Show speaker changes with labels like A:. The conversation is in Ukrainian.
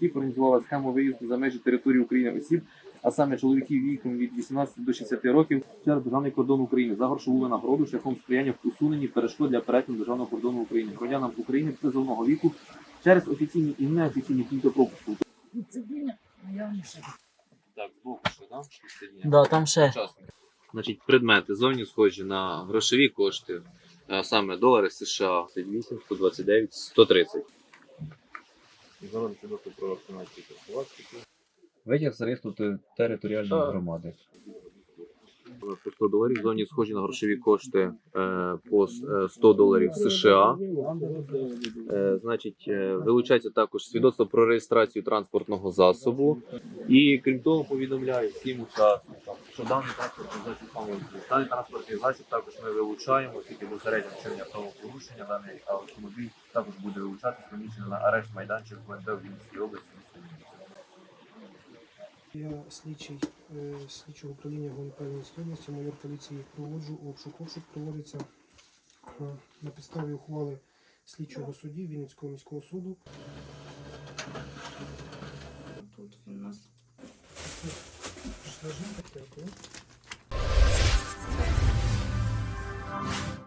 A: осіб організувала схему виїзду за межі території України осіб, а саме чоловіків віком від 18 до 60 років через державний кордон України за грошову винагороду шляхом сприяння в усуненні перешкод для перетину державного кордону України громадянам України призовного віку через офіційні і неофіційні пункти пропуску.
B: Не ще.
A: Так, ще, да?
C: Да, там ще.
A: Значить, предмети зовні схожі на грошові кошти, а саме долари США 8, 129, 130. Зараз свідоцтво про вакцинацію Витяг з реєстру територіальної громади. По 100 доларів зовні схожі на грошові кошти е, по с- е, 100 доларів США. Е, Значить, вилучається також свідоцтво про реєстрацію транспортного засобу. І крім того, повідомляю всім учасникам, що даний транспортний засіб даний транспортний засіб також ми вилучаємо, оскільки безпосередньо вчинення правопорушення даний автомобіль також буде вилучатися поміщено на арешт майданчик в Вінницькій області.
D: Я слідчий е, слідчого управління ГУНП Вінницької області, майор поліції проводжу обшук. Обшук проводиться е, на підставі ухвали слідчого судді Вінницького міського суду.
B: Тут він у нас.
D: Дякую.